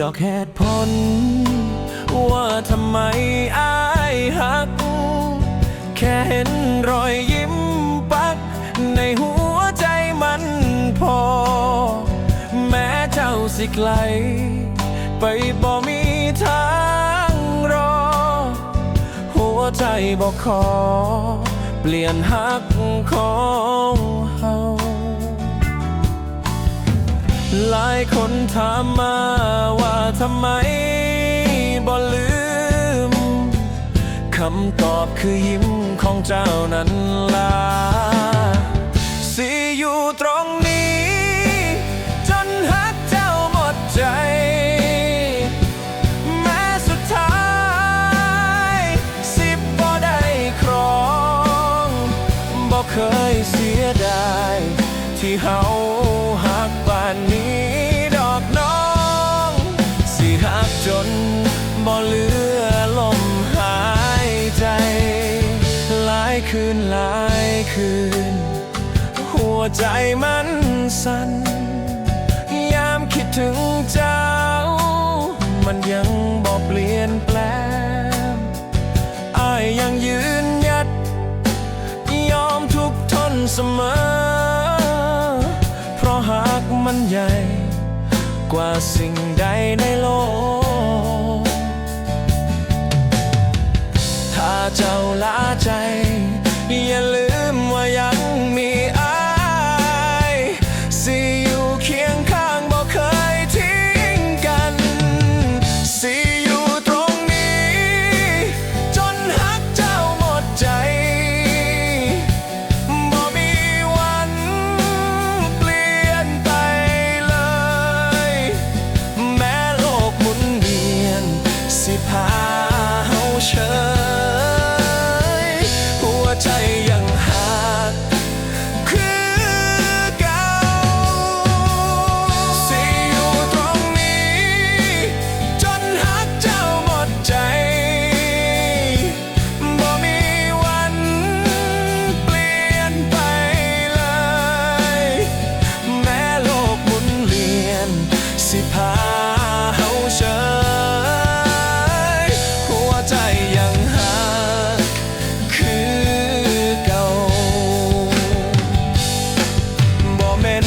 ดอกเหตุผล ว่าทำไมอายหัก แค่เห็นรอยยิ้มปัก ในหัวใจมันพอ แม้เจ้าสิไกล ไปบ่มีทางรอ หัวใจบอกขอ เปลี่ยนหักของเฮา หลายคนถามมาว่าทำไมบ่ลืมคำตอบคือยิ้มของเจ้านั้นล่ะสิอยู่ตรงนี้ จนหักเจ้าหมดใจ แม้สุดท้าย สิบบ่ได้ครองบ่เคยเสียดายที่เฮาานนี้ดอกน้อง สิหักจนบ่เหลือลมหายใจ หลายคืนหลายคืน หัวใจมันสั่น ยามคิดถึงเจ้า มันยังบอกเปลี่ยนแปลงอายยังยืนยัด ยอมทุกทนเสมอ มันใหญ่ กว่าสิ่งใดในโลก ถ้าเจ้าละใจ สิพาเฮาเชยหัวใจยังหาคือเก่าบ่แม่น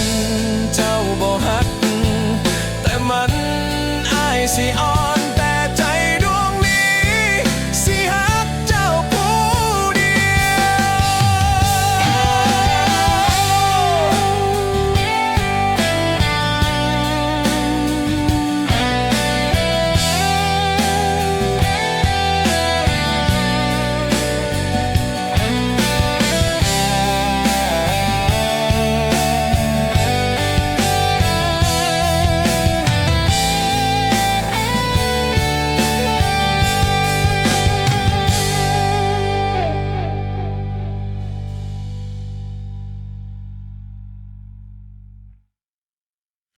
เจ้าบ่ฮัก แต่มันอายสิอ่อ